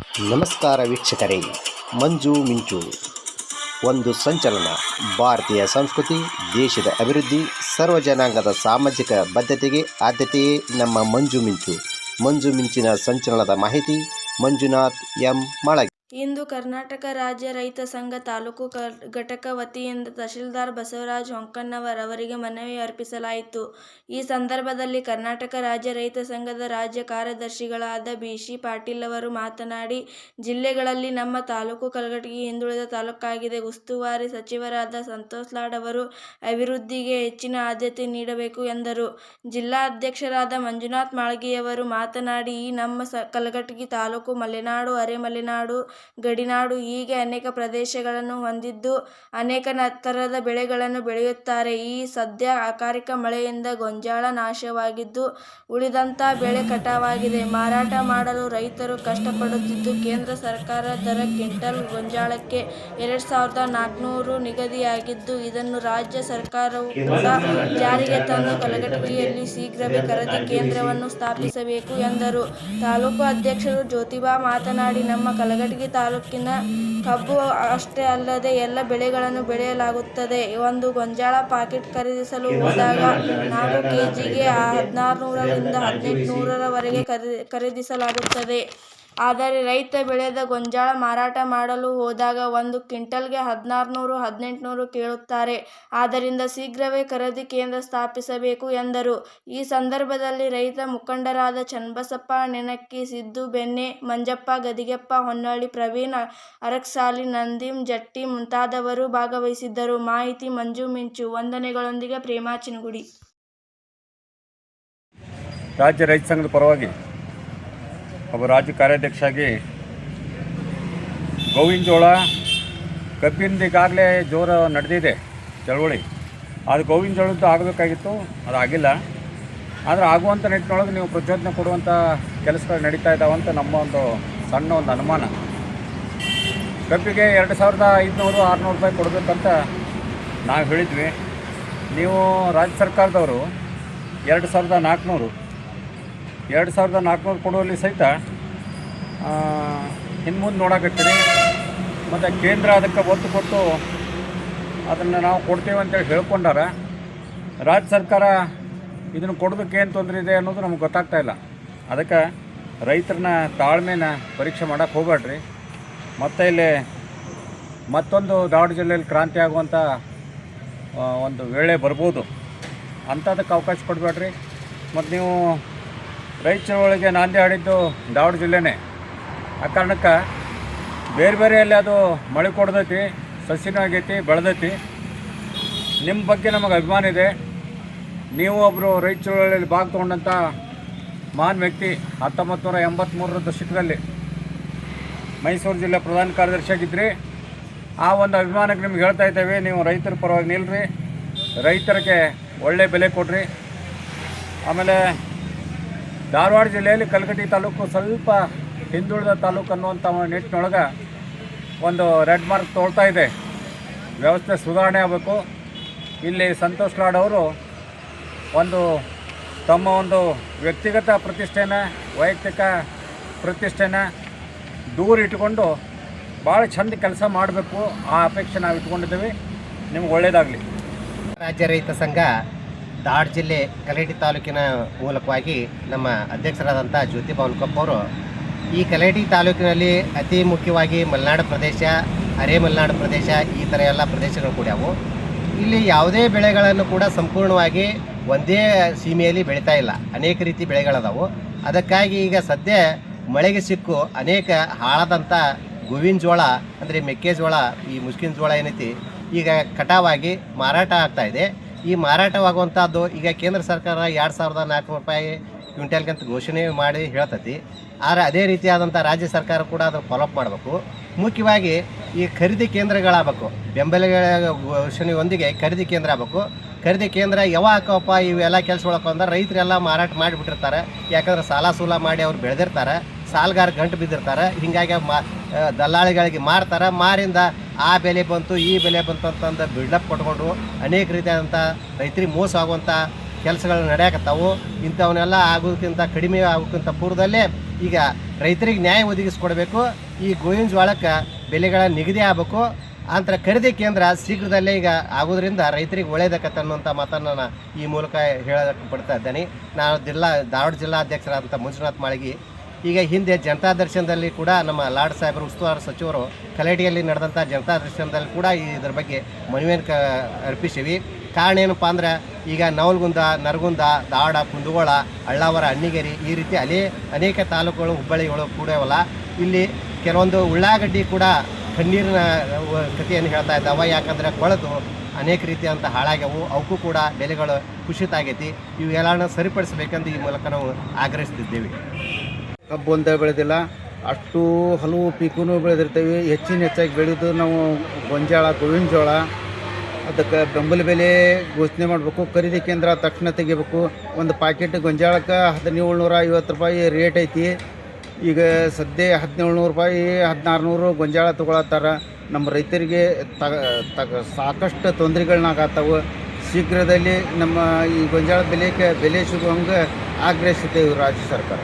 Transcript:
ನಮಸ್ಕಾರ ವೀಕ್ಷಕರೇ, ಮಂಜು ಮಿಂಚು. ಒಂದು ಸಂಚಲನ, ಭಾರತೀಯ ಸಂಸ್ಕೃತಿ, ದೇಶದ ಅಭಿವೃದ್ಧಿ, ಸರ್ವ ಜನಾಂಗದ ಸಾಮಾಜಿಕ ಬದ್ಧತೆಗೆ ಆದ್ಯತೆಯೇ ನಮ್ಮ ಮಂಜು ಮಿಂಚು. ಮಂಜು ಮಿಂಚಿನ ಸಂಚಲನದ ಮಾಹಿತಿ ಮಂಜುನಾಥ್ ಎಂ. ಮಾಳಗಿ. ಇಂದು ಕರ್ನಾಟಕ ರಾಜ್ಯ ರೈತ ಸಂಘ ತಾಲೂಕು ಘಟಕ ವತಿಯಿಂದ ತಹಶೀಲ್ದಾರ್ ಬಸವರಾಜ್ ಹೊಂಕಣ್ಣವರ್ ಅವರಿಗೆ ಮನವಿ ಅರ್ಪಿಸಲಾಯಿತು. ಈ ಸಂದರ್ಭದಲ್ಲಿ ಕರ್ನಾಟಕ ರಾಜ್ಯ ರೈತ ಸಂಘದ ರಾಜ್ಯ ಕಾರ್ಯದರ್ಶಿಗಳಾದ ಬಿ ಸಿ ಪಾಟೀಲ್ ಅವರು ಮಾತನಾಡಿ, ಜಿಲ್ಲೆಗಳಲ್ಲಿ ನಮ್ಮ ತಾಲೂಕು ಕಲಘಟಗಿ ಹಿಂದುಳಿದ ತಾಲೂಕಾಗಿದೆ. ಉಸ್ತುವಾರಿ ಸಚಿವರಾದ ಸಂತೋಷ್ ಲಾಡ್ ಅವರು ಅಭಿವೃದ್ಧಿಗೆ ಹೆಚ್ಚಿನ ಆದ್ಯತೆ ನೀಡಬೇಕು ಎಂದರು. ಜಿಲ್ಲಾ ಅಧ್ಯಕ್ಷರಾದ ಮಂಜುನಾಥ್ ಮಾಳ್ಗಿಯವರು ಮಾತನಾಡಿ, ಈ ನಮ್ಮ ಸ ಕಲಘಟಗಿ ತಾಲೂಕು ಮಲೆನಾಡು ಅರೆಮಲೆನಾಡು ಗಡಿನಾಡು ಹೀಗೆ ಅನೇಕ ಪ್ರದೇಶಗಳನ್ನು ಹೊಂದಿದ್ದು ಅನೇಕ ತರದ ಬೆಳೆಗಳನ್ನು ಬೆಳೆಯುತ್ತಾರೆ. ಈ ಸದ್ಯ ಅಕಾರಿಕ ಮಳೆಯಿಂದ ಗೊಂಜಾಳ ನಾಶವಾಗಿದ್ದು ಉಳಿದಂತ ಬೆಳೆ ಕಟಾವಾಗಿದೆ. ಮಾರಾಟ ಮಾಡಲು ರೈತರು ಕಷ್ಟಪಡುತ್ತಿದ್ದು ಕೇಂದ್ರ ಸರ್ಕಾರ ದರ ಕ್ವಿಂಟಲ್ ಗೊಂಜಾಳಕ್ಕೆ ಎರಡು ಸಾವಿರದ ನಾಲ್ಕುನೂರು ನಿಗದಿಯಾಗಿದ್ದು ಇದನ್ನು ರಾಜ್ಯ ಸರ್ಕಾರವು ಕೂಡ ಜಾರಿಗೆ ತಂದು ಕಲಘಟಗಿಯಲ್ಲಿ ಶೀಘ್ರವೇ ಖರೀದಿ ಕೇಂದ್ರವನ್ನು ಸ್ಥಾಪಿಸಬೇಕು ಎಂದರು. ತಾಲೂಕು ಅಧ್ಯಕ್ಷರು ಜ್ಯೋತಿಬಾ ಮಾತನಾಡಿ, ನಮ್ಮ ಕಲಘಟಗಿ ತಾಲೂಕಿನ ಕಬ್ಬು ಅಷ್ಟೇ ಅಲ್ಲದೆ ಎಲ್ಲ ಬೆಳೆಗಳನ್ನು ಬೆಳೆಯಲಾಗುತ್ತದೆ. ಒಂದು ಗೊಂಜಾಳ ಪಾಕೆಟ್ ಖರೀದಿಸಲು ಹೋದಾಗ ನಾಲ್ಕು ಕೆಜಿಗೆ ಹದಿನಾರು ನೂರರಿಂದ ಹದಿನೆಂಟು ನೂರರವರೆಗೆ ಖರೀ, ಖರೀದಿಸಲಾಗುತ್ತದೆ. ಆದರೆ ರೈತ ಬೆಳೆದ ಗೋಂಜಾಳ ಮಾರಾಟ ಮಾಡಲು ಹೋದಾಗ ಒಂದು ಕ್ವಿಂಟಲ್ಗೆ ಹದಿನಾರು ನೂರು ಹದಿನೆಂಟು ನೂರು ಕೇಳುತ್ತಾರೆ. ಆದ್ದರಿಂದ ಶೀಘ್ರವೇ ಖರೀದಿ ಕೇಂದ್ರ ಸ್ಥಾಪಿಸಬೇಕು ಎಂದರು. ಈ ಸಂದರ್ಭದಲ್ಲಿ ರೈತ ಮುಖಂಡರಾದ ಚನ್ನಬಸಪ್ಪ ನೆನಕ್ಕಿ ಸಿದ್ದು ಬೆನ್ನೆ ಮಂಜಪ್ಪ ಗದಿಗೆಪ್ಪ ಹೊನ್ನಾಳಿ, ಪ್ರವೀಣ್ ಅರಕ್ಸಾಲಿ ನಂದೀಮ್ ಜಟ್ಟಿ ಮುಂತಾದವರು ಭಾಗವಹಿಸಿದ್ದರು. ಮಾಹಿತಿ ಮಂಜು ಮಿಂಚು. ವಂದನೆಗಳೊಂದಿಗೆ ಪ್ರೇಮಾ ಚಿನಗುಡಿ. ರಾಜ್ಯ ರೈತ ಸಂಘದ ಪರವಾಗಿ ಒಬ್ಬ ರಾಜ್ಯ ಕಾರ್ಯಾಧ್ಯಕ್ಷಾಗಿ ಗೋವಿನ ಜೋಳ ಕಬ್ಬಿಂದ ಈಗಾಗಲೇ ಜೋರ ನಡೆದಿದೆ ಚಳವಳಿ. ಅದು ಗೋವಿನ ಜೋಳದ್ದು ಆಗಬೇಕಾಗಿತ್ತು ಅದು ಆಗಿಲ್ಲ ಆದರೆ ಆಗುವಂಥ ನಿಟ್ಟಿನೊಳಗೆ ನೀವು ಪ್ರಚೋದನೆ ಕೊಡುವಂಥ ಕೆಲಸಗಳು ನಡೀತಾ ಇದ್ದಾವಂತ ನಮ್ಮ ಒಂದು ಸಣ್ಣ ಒಂದು ಅನುಮಾನ. ಕಬ್ಬಿಗೆ ಎರಡು ಸಾವಿರದ ಐದುನೂರು, ಆರುನೂರು ರೂಪಾಯಿ ಕೊಡಬೇಕಂತ ನಾವು ಹೇಳಿದ್ವಿ. ನೀವು ರಾಜ್ಯ ಸರ್ಕಾರದವರು ಎರಡು ಸಾವಿರದ ನಾಲ್ಕುನೂರು ಎರಡು ಸಾವಿರದ ನಾಲ್ಕುನೂರು ಕೊಡುವಲ್ಲಿ ಸಹಿತ ಹಿಂದೆ ಮುಂದೆ ನೋಡಕತ್ತೀರಿ. ಮತ್ತು ಕೇಂದ್ರ ಅದಕ್ಕೆ ಒತ್ತು ಕೊಟ್ಟು ಅದನ್ನು ನಾವು ಕೊಡ್ತೀವಿ ಅಂತೇಳಿ ಹೇಳ್ಕೊಂಡಾರ, ರಾಜ್ಯ ಸರ್ಕಾರ ಇದನ್ನು ಕೊಡೋದಕ್ಕೆ ಏನು ತೊಂದರೆ ಇದೆ ಅನ್ನೋದು ನಮ್ಗೆ ಗೊತ್ತಾಗ್ತಾ ಇಲ್ಲ. ಅದಕ್ಕೆ ರೈತರನ್ನ ತಾಳ್ಮೆನ ಪರೀಕ್ಷೆ ಮಾಡೋಕ್ಕೆ ಹೋಗ್ಬೇಡ್ರಿ. ಮತ್ತು ಇಲ್ಲಿ ಮತ್ತೊಂದು ದಾವಣ ಜಿಲ್ಲೆಯಲ್ಲಿ ಕ್ರಾಂತಿ ಆಗುವಂಥ ಒಂದು ವೇಳೆ ಬರ್ಬೋದು. ಅಂಥದಕ್ಕೆ ಅವಕಾಶ ಕೊಡಬೇಡ್ರಿ. ಮತ್ತು ನೀವು ರೈತ ಚಳವಳಿಗೆ ನಾಂದಿ ಹಾಡಿದ್ದು ದಾವಣ ಜಿಲ್ಲೆನೇ. ಆ ಕಾರಣಕ್ಕೆ ಬೇರೆ ಬೇರೆ ಅಲ್ಲಿ ಅದು ಮಳೆ ಕೊಡ್ದೈತಿ ಸಸಿನೂ ಆಗೈತಿ, ಬೆಳೆದೈತಿ. ನಿಮ್ಮ ಬಗ್ಗೆ ನಮಗೆ ಅಭಿಮಾನ ಇದೆ. ನೀವು ಒಬ್ಬರು ರೈತ ಚಳವಳಿಯಲ್ಲಿ ಭಾಗ ತೊಗೊಂಡಂಥ ಮಹಾನ್ ವ್ಯಕ್ತಿ ಹತ್ತೊಂಬತ್ತು ನೂರ ಎಂಬತ್ತ್ಮೂರರ ದಶಕದಲ್ಲಿ ಮೈಸೂರು ಜಿಲ್ಲೆ ಪ್ರಧಾನ ಕಾರ್ಯದರ್ಶಿಯಾಗಿದ್ರಿ ಆ ಒಂದು ಅಭಿಮಾನಕ್ಕೆ ನಿಮ್ಗೆ ಹೇಳ್ತಾ ಇದ್ದೇವೆ, ನೀವು ರೈತರ ಪರವಾಗಿ ನಿಲ್ರಿ. ರೈತರಿಗೆ ಒಳ್ಳೆ ಬೆಲೆ ಕೊಡ್ರಿ. ಆಮೇಲೆ ಧಾರವಾಡ ಜಿಲ್ಲೆಯಲ್ಲಿ ಕಲ್ಗಟ್ಟಿ ತಾಲೂಕು ಸ್ವಲ್ಪ ಹಿಂದುಳಿದ ತಾಲೂಕು ಅನ್ನುವಂಥ ನಿಟ್ಟಿನೊಳಗೆ ಒಂದು ರೆಡ್ ಮಾರ್ಕ್ ತೋಳ್ತಾ ಇದೆ. ವ್ಯವಸ್ಥೆ ಸುಧಾರಣೆ ಆಗಬೇಕು. ಇಲ್ಲಿ ಸಂತೋಷ್ ಲಾಡ್ ಅವರು ಒಂದು ತಮ್ಮ ಒಂದು ವ್ಯಕ್ತಿಗತ ಪ್ರತಿಷ್ಠೆನ, ವೈಯಕ್ತಿಕ ಪ್ರತಿಷ್ಠೆನ ದೂರ ಇಟ್ಟುಕೊಂಡು ಭಾಳ ಚಂದ ಕೆಲಸ ಮಾಡಬೇಕು. ಆ ಅಪೇಕ್ಷೆ ನಾವು ಇಟ್ಕೊಂಡಿದ್ದೀವಿ ನಿಮ್ಗೆ ಒಳ್ಳೆಯದಾಗಲಿ ರಾಜ್ಯ ರೈತ ಸಂಘ ಧಾರವಾಡ ಜಿಲ್ಲೆ ಕಲೇಟಿ ತಾಲೂಕಿನ ಮೂಲಕವಾಗಿ ನಮ್ಮ ಅಧ್ಯಕ್ಷರಾದಂಥ ಜ್ಯೋತಿ ಭವನ್ಕೊಪ್ಪ ಅವರು ಈ ಕಲೇಟಿ ತಾಲೂಕಿನಲ್ಲಿ ಅತಿ ಮುಖ್ಯವಾಗಿ ಮಲೆನಾಡು ಪ್ರದೇಶ, ಅರೆ ಮಲೆನಾಡು ಪ್ರದೇಶ ಈ ಥರ ಎಲ್ಲ ಪ್ರದೇಶಗಳು ಕೂಡ್ಯಾವು ಇಲ್ಲಿ ಯಾವುದೇ ಬೆಳೆಗಳನ್ನು ಕೂಡ ಸಂಪೂರ್ಣವಾಗಿ ಒಂದೇ ಸೀಮೆಯಲ್ಲಿ ಬೆಳೀತಾ ಇಲ್ಲ. ಅನೇಕ ರೀತಿ ಬೆಳೆಗಳದಾವು. ಅದಕ್ಕಾಗಿ ಈಗ ಸದ್ಯ ಮಳೆಗೆ ಸಿಕ್ಕು ಅನೇಕ ಹಾಳಾದಂಥ ಗೋವಿನ ಜೋಳ ಅಂದರೆ ಮೆಕ್ಕೆಜೋಳ, ಈ ಮುಸ್ಕಿನ ಜೋಳ ಏನೈತಿ, ಈಗ ಕಟಾವಾಗಿ ಮಾರಾಟ ಆಗ್ತಾ ಇದೆ. ಈ ಮಾರಾಟವಾಗುವಂಥದ್ದು ಈಗ ಕೇಂದ್ರ ಸರ್ಕಾರ ಎರಡು ಸಾವಿರದ ನಾಲ್ಕುನೂರು ರೂಪಾಯಿ ಕ್ವಿಂಟಲ್ಗಂತ ಘೋಷಣೆ ಮಾಡಿ ಹೇಳ್ತತಿ. ಆದರೆ ಅದೇ ರೀತಿಯಾದಂಥ ರಾಜ್ಯ ಸರ್ಕಾರ ಕೂಡ ಅದನ್ನು ಫಾಲೋಅಪ್ ಮಾಡಬೇಕು. ಮುಖ್ಯವಾಗಿ ಈ ಖರೀದಿ ಕೇಂದ್ರಗಳಾಗಬೇಕು. ಬೆಂಬಲಗಳ ಘೋಷಣೆಯೊಂದಿಗೆ ಖರೀದಿ ಕೇಂದ್ರ ಆಗಬೇಕು. ಖರೀದಿ ಕೇಂದ್ರ ಯಾವಾಗ ಹಾಕವಪ್ಪ? ಇವೆಲ್ಲ ಕೆಲಸಗಳಪ್ಪ ಅಂದ್ರೆ ರೈತರೆಲ್ಲ ಮಾರಾಟ ಮಾಡಿಬಿಟ್ಟಿರ್ತಾರೆ. ಯಾಕಂದ್ರೆ ಸಾಲ ಸೂಲ ಮಾಡಿ ಅವ್ರು ಬೆಳೆದಿರ್ತಾರೆ. ಸಾಲಗಾರ ಗಂಟು ಬಿದ್ದಿರ್ತಾರೆ. ಹೀಗಾಗಿ ಮಾ ದಲ್ಲಾಳಿಗಳಿಗೆ ಮಾರ್ತಾರೆ. ಮಾರಿಂದ ಆ ಬೆಲೆ ಬಂತು, ಈ ಬೆಲೆ ಬಂತು ಅಂತಂದು ಬಿಲ್ಡಪ್ ಕೊಟ್ಕೊಂಡು ಅನೇಕ ರೀತಿಯಾದಂಥ ರೈತರಿಗೆ ಮೋಸ ಆಗುವಂಥ ಕೆಲಸಗಳು ನಡೆಯಕತ್ತಾವು. ಇಂಥವನ್ನೆಲ್ಲ ಆಗೋದಕ್ಕಿಂತ ಕಡಿಮೆ ಆಗೋಕ್ಕಿಂತ ಪೂರ್ವದಲ್ಲೇ ಈಗ ರೈತರಿಗೆ ನ್ಯಾಯ ಒದಗಿಸ್ಕೊಡ್ಬೇಕು. ಈ ಗೋವಿನ ಜೋಳಕ್ಕೆ ಬೆಲೆಗಳ ನಿಗದಿ ಆಗಬೇಕು. ಅಂತರ ಖರೀದಿ ಕೇಂದ್ರ ಶೀಘ್ರದಲ್ಲೇ ಈಗ ಆಗೋದ್ರಿಂದ ರೈತರಿಗೆ ಒಳ್ಳೆಯದಕ್ಕತ್ತೆ ಅನ್ನುವಂಥ ಮಾತನ್ನು ನಾನು ಈ ಮೂಲಕ ಹೇಳಕ್ಕೆ ಪಡ್ತಾ ಇದ್ದೇನೆ. ನಾನು ಜಿಲ್ಲಾ ಧಾರವಾಡ ಜಿಲ್ಲಾಧ್ಯಕ್ಷರಾದಂಥ ಮಂಜುನಾಥ್ ಮಾಳಿಗಿ ಈಗ ಹಿಂದೆ ಜನತಾ ದರ್ಶನದಲ್ಲಿ ಕೂಡ ನಮ್ಮ ಲಾಡ್ ಸಾಹೇಬರು, ಉಸ್ತುವಾರಿ ಸಚಿವರು ಕಲೇಟಿಯಲ್ಲಿ ನಡೆದಂಥ ಜನತಾ ದರ್ಶನದಲ್ಲಿ ಕೂಡ ಇದರ ಬಗ್ಗೆ ಮನವಿಯನ್ನು ಕ ಅರ್ಪಿಸಿವಿ. ಕಾರಣ ಏನಪ್ಪ ಅಂದ್ರೆ ಈಗ ನವಲ್ಗುಂದ, ನರಗುಂದ ದಾಡ ಕುಂದಗೋಳ, ಅಳ್ಳಾವರ, ಅಣ್ಣಿಗೇರಿ ಈ ರೀತಿ ಅನೇ ಅನೇಕ ತಾಲೂಕುಗಳು, ಹುಬ್ಬಳ್ಳಿಗಳು ಕೂಡ ಇವಲ್ಲ ಇಲ್ಲಿ ಕೆಲವೊಂದು ಉಳ್ಳಾಗಡ್ಡಿ ಕೂಡ ಕಣ್ಣೀರಿನ ಕತೆಯನ್ನು ಕಥೆಯನ್ನು ಹೇಳ್ತಾ ಇದ್ದಾವೆ. ಯಾಕಂದರೆ ಕೊಳೆದು ಅನೇಕ ರೀತಿಯಂಥ ಹಾಳಾಗ್ಯವು. ಅವಕ್ಕೂ ಕೂಡ ಬೆಲೆಗಳು ಕುಸಿತ ಆಗೈತಿ. ಇವೆಲ್ಲನ ಸರಿಪಡಿಸಬೇಕಂತ ಈ ಮೂಲಕ ನಾವು ಆಗ್ರಹಿಸ್ತಿದ್ದೇವೆ. ಕಬ್ಬು ಒಂದೇ ಬೆಳೆದಿಲ್ಲ. ಅಷ್ಟು ಹಲವು ಪೀಕೂ ಬೆಳೆದಿರ್ತೀವಿ. ಹೆಚ್ಚಿನ ಹೆಚ್ಚಾಗಿ ಬೆಳೆದು ನಾವು ಗೊಂಜಾಳ ಗೋವಿನ ಜೋಳ ಅದಕ್ಕೆ ಬೆಂಬಲ ಬೆಲೆ ಘೋಷಣೆ ಮಾಡಬೇಕು. ಖರೀದಿ ಕೇಂದ್ರ ತಕ್ಷಣ ತೆಗಿಬೇಕು. ಒಂದು ಪ್ಯಾಕೆಟ್ ಗೊಂಜಾಳಕ್ಕೆ ಹದಿನೇಳು ನೂರ ಐವತ್ತು ರೂಪಾಯಿ ರೇಟ್ ಐತಿ. ಈಗ ಸದ್ಯ ಹದಿನೇಳು ನೂರು ರೂಪಾಯಿ, ಹದಿನಾರು ನೂರು ಗೊಂಜಾಳ ತೊಗೊಳತ್ತಾರ. ನಮ್ಮ ರೈತರಿಗೆ ತಗ ತಗ, ಸಾಕಷ್ಟು ತೊಂದರೆಗಳನ್ನಾಗತ್ತವು ಶೀಘ್ರದಲ್ಲಿ ನಮ್ಮ ಈ ಗೊಂಜಾಳ ಬೆಲೆಗೆ, ಬೆಲೆ ಸಿಗುವಂಗೆ ಆಗ್ರಹಿಸುತ್ತೇವೆ ರಾಜ್ಯ ಸರ್ಕಾರ.